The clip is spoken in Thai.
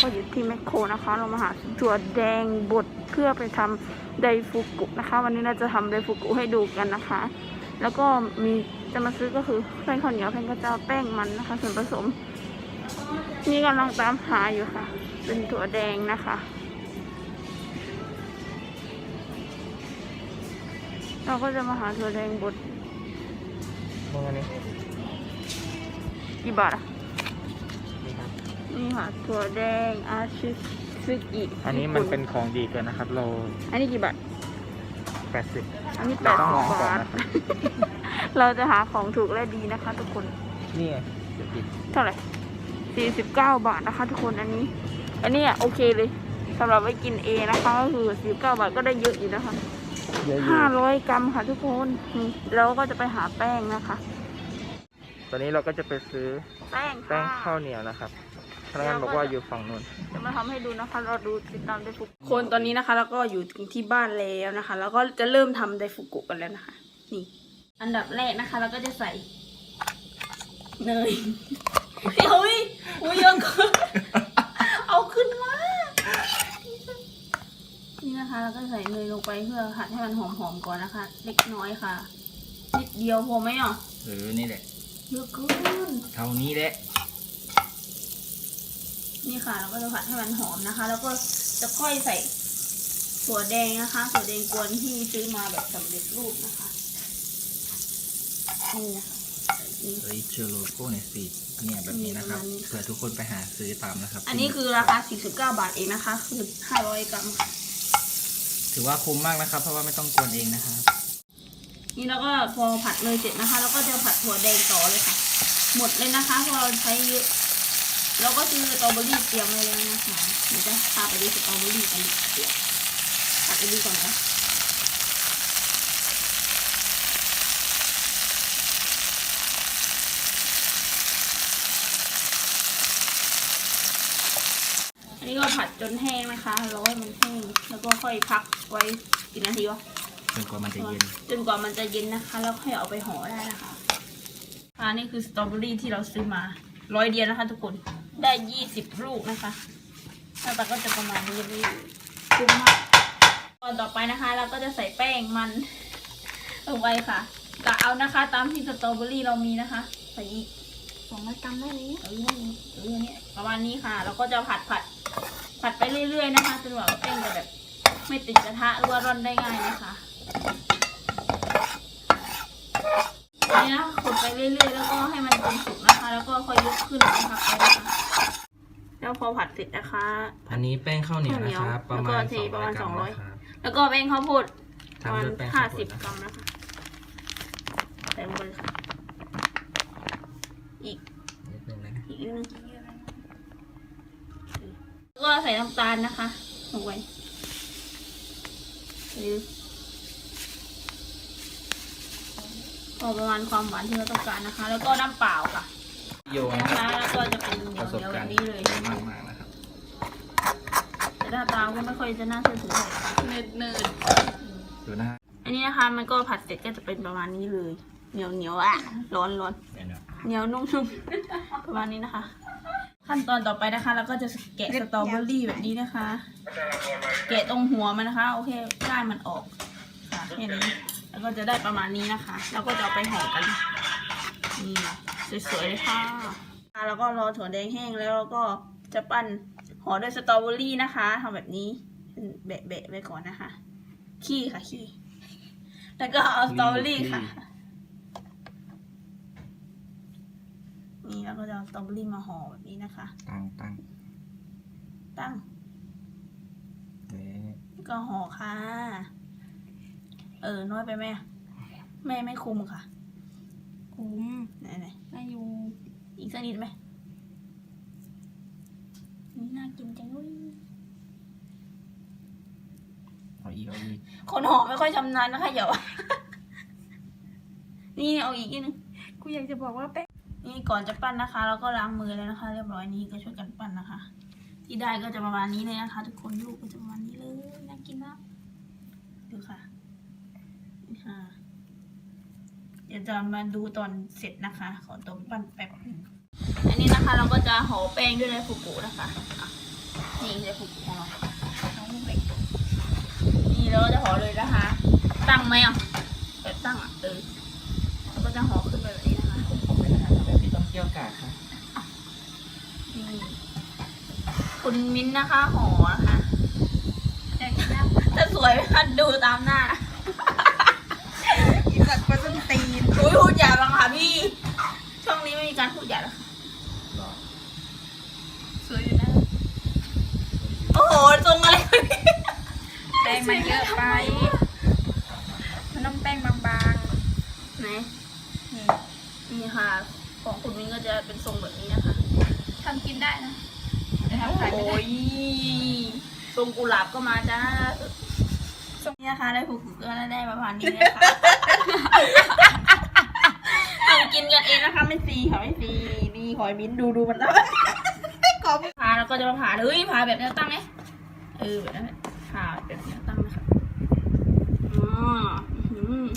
ก็อยู่ที่แมคโครนะคะ เรามาหาถั่วแดงบดเพื่อไปทำไดฟูกุนะคะ วันนี้เราจะทำไดฟูกุให้ดูกันนะคะ แล้วก็มีจะมาซื้อก็คือแป้งข้าวเหนียวแป้งข้าวเจ้าแป้งมันนะคะ ส่วนผสม นี่กำลังตามหาอยู่ค่ะ เป็นถั่วแดงนะคะ เราก็จะมาหาถั่วแดงบดมองอันนี้กี่บาทอะนี่ครับ นี่ค่ะถั่วแดงอาชิซึกิอันนี้มันเป็นของดีเกินนะครับ เราอันนี้กี่บาท80อันนี้แปเราดต้องสิลบองก่อนบาทนะครับเราจะหาของถูกและดีนะคะ ทุกคน นี่ไงเดี๋ยวปิดเท่าไหร่สี่สิบเก้าบาทนะคะ ทุกคนอันนี้ อันนี้อะโอเคเลยสำหรับไว้กินเองนะคะ ก็คือสี่สิบเก้าบาทก็ได้เยอะอยู่นะคะ เยอะอยู่ห้าร้อยกรัมค่ะทุกคนนี่เราก็จะไปหาแป้งนะคะ ตอนนี้เราก็จะไปซื้อแป้งแป้งค่ะข้าวเหนียวนะครับ พนักงานบอกว่าอยู่ฝั่งนู้นจะมาทำให้ดูนะคะเราดูติดตามไดฟุกุคนตอนนี้นะคะแล้วก็อยู่ถึงที่บ้านแล้วนะคะ แล้วก็จะเริ่มทำไดฟุกุกันแล้วนะคะ นี่ อันดับแรกนะคะเราก็จะใส่เนยเฮ้ยเฮ้ยอุ้ยเยอะเกินเอาขึ้นมานี่นะคะเราก็ใส่เนยลงไปเพื่อผัดให้มันหอมๆก่อนนะคะ เล็กน้อยค่ะนิดเดียวพอไหมอะเออนี่แหละเยอะเกินเท่านี้แหละ นี่ค่ะ เราก็จะผัดให้มันหอมนะคะ แล้วก็จะค่อยใส่ถั่วแดงนะคะถั่วแดงกวนที่ซื้อมาแบบสำเร็จรูปนะคะนี่นะคะใส่นี่เฮ้ยเชอร์โลโก้เนี่ยสิเนี่ยแบบนี้นะครับประมาณนี้เผื่อทุกคนไปหาซื้อตามนะครับ อันนี้คือราคา 49 บาทเองนะคะ คือ 500 กรัมค่ะ ถือว่าคุ้มมากนะครับ เพราะว่าไม่ต้องกวนเองนะครับ นี่แล้วก็พอผัดเลยเสร็จนะคะ แล้วก็จะผัดถั่วแดงต่อเลยค่ะ หมดเลยนะคะเพราะเราใช้เยอะ เราก็ซื้อสตรอเบอรี่เตรียมไว้แล้วนะคะเดี๋ยวจะพาไปดูสตรอเบอรี่กันเดี๋ยวผัดไปดูก่อนนะอันนี้ก็ผัดจนแห้งนะคะรอให้มันแห้งแล้วก็ค่อยพักไว้กี่นาทีวะจนกว่ามันจะเย็น จนกว่ามันจะเย็นนะคะ แล้วค่อยเอาไปห่อได้นะคะอันนี้คือสตรอเบอรี่ที่เราซื้อมา ร้อยเดียวนะคะ ทุกคนได้ยี่สิบลูกนะคะหน้าตาก็จะประมาณนี้เลยคุ้มมากตอนต่อไปนะคะ เราก็จะใส่แป้งมันลงไปค่ะกะเอานะคะ ตามที่สตรอเบอรี่เรามีนะคะ ใส่อีกสองร้อยกรัมได้เลยเออเออเนี่ยประมาณนี้ค่ะแล้วก็จะผัดผัดผัดไปเรื่อย ๆ นะคะจนกว่าแป้งจะแบบ ไม่ติดกระทะหรือว่าร่อนได้ง่ายนะคะนี่นะขดไปเรื่อย ๆ แล้วก็ให้มันจนสุกน แล้วก็ค่อยยกขึ้นนะคะไปนะคะแล้วพอผัดเสร็จนะคะ อันนี้แป้งข้าวเหนียวนะครับข้าวเหนียวประมาณแล้วก็เทประมาณ200กรัม200นะครับแล้วก็แป้งข้าวโพดประมาณทำด้วยแป้งห้าข้าวโพสิดบนะกรัมนะคะใส่ลงไปเลยค่ะ อีกนิดนึงนะอีกนิดนึงแล้วก็ใส่น้ำตาลนะคะลงไปหรือพอประมาณความหวานที่เราต้องการนะคะ แล้วก็น้ำเปล่าค่ะ โยนนะนะคะแล้วก็จะเป็นเหนีปยวระสบๆแบการบณ์นี้เลยมากมากๆนะครับแต่หน้าตาก็ไม่ค่อยจะน่าเชื่อถือเท่าไหร่เนิดเนิดดูนะฮะอันนี้นะคะมันก็ผัดเสร็จก็จะเป็นประมาณนี้เลย เหนียวเหนียวๆอะร้อนร้อนเดี๋ยวนะเหนียวนุ่มๆ ประมาณนี้นะคะ ขั้นตอนต่อไปนะคะเราก็จะแกะสตรอเบอรี่แบบนี้นะคะ แกะตรงหัวมันนะคะ โอเคก้านมันออกค่ะแค่นี้แล้วก็จะได้ประมาณนี้นะคะ แล้วก็จะเอาไปห่อกันนี่ สวยๆเลยค่ะอะแล้วก็รอถั่วแดงแห้งแล้วเราก็จะปั้นห่อด้วยสตรอเบอรี่นะคะทำแบบนี้แบะๆไว้ก่อนนะคะ ขี้ค่ะขี้แล้วก็เอาสตรอเบอรี่ค่ะนี่แล้วก็จะเอาสตรอเบอรี่มาห่อแบบนี้นะคะ ตั้งตั้งตั้งเอ๊ะแล้วก็ห่อค่ะ เออน้อยไปไหมอะแม่ไม่คุมค่ะ คุ้ม ไหนไหน ได้อยู่ ๆอีก สักนิดไหมนี่น่ากินจังเลยเอาอีกเอาอีกคนห่อไม่ค่อยชำนาญนะคะอย่าว่านี่เอาอีกนิดนึงกูอยากจะบอกว่าแป้งนี่ก่อนจะปั้นนะคะแล้วก็ล้างมือเลยนะคะ เรียบร้อยนี่ก็ช่วยกันปั้นนะคะ ที่ได้ก็จะประมาณนี้เลยนะคะ ทุกคนลูกก็จะประมาณนี้เลยน่ากินมากดูค่ะนี่ค่ะเดี๋ยวจะมาดูตอนเสร็จนะคะ ขอตัวปั้นแป๊บหนึง อันนี้นะคะเราก็จะห่อแป้งด้วยไดฟูกุนะคะอะนี่จะผูกของเราน้องลูกเล็กนี่เราจะห่อเลยนะคะ ตั้งไหมอะแบบตั้งอะเออแล้วก็จะห่อขึ้นไปแบบนี้นะคะผมเป็นอาหารแบบที่ต้องเกี่ยวกาดครับนี่คุณมิ้นท์นะคะห่อนะคะอยากกินน้จะสวยไหมคะดูตามหน้านะำกินสัตว์ปลาส้นตีนอุ้ยพูดหยาบบ้างค่ะพี่ ช่องนี้ไม่มีการพูดหยาบหรอกค่ะ หรอ สวยอยู่นะ โอ้โหทรงอะไรวะเนี่ย แป้ง มันเยอะไป มันต้องแป้งบางไหนๆนี่นี่ค่ะ ของคุณมิ้นท์ก็จะเป็นทรงแบบนี้นะคะ ทำกินได้นะโอ้ยทรงกุหลาบก็มาจ้าทรงนี้นะคะได้ผูกเกลือแล้วได้ประมาณนี้นะคะเอากินกันเองนะคะไม่ฟรีค่ะไม่ฟรีนี่หอยมิ้นท์ดูดูมันแล้วกรอบผ่าแล้วก็จะมาผ่าเลยผ่าแบบแนวตั้งไหมเออแบบนั้นแหละผ่าแบบแน 啊嗯。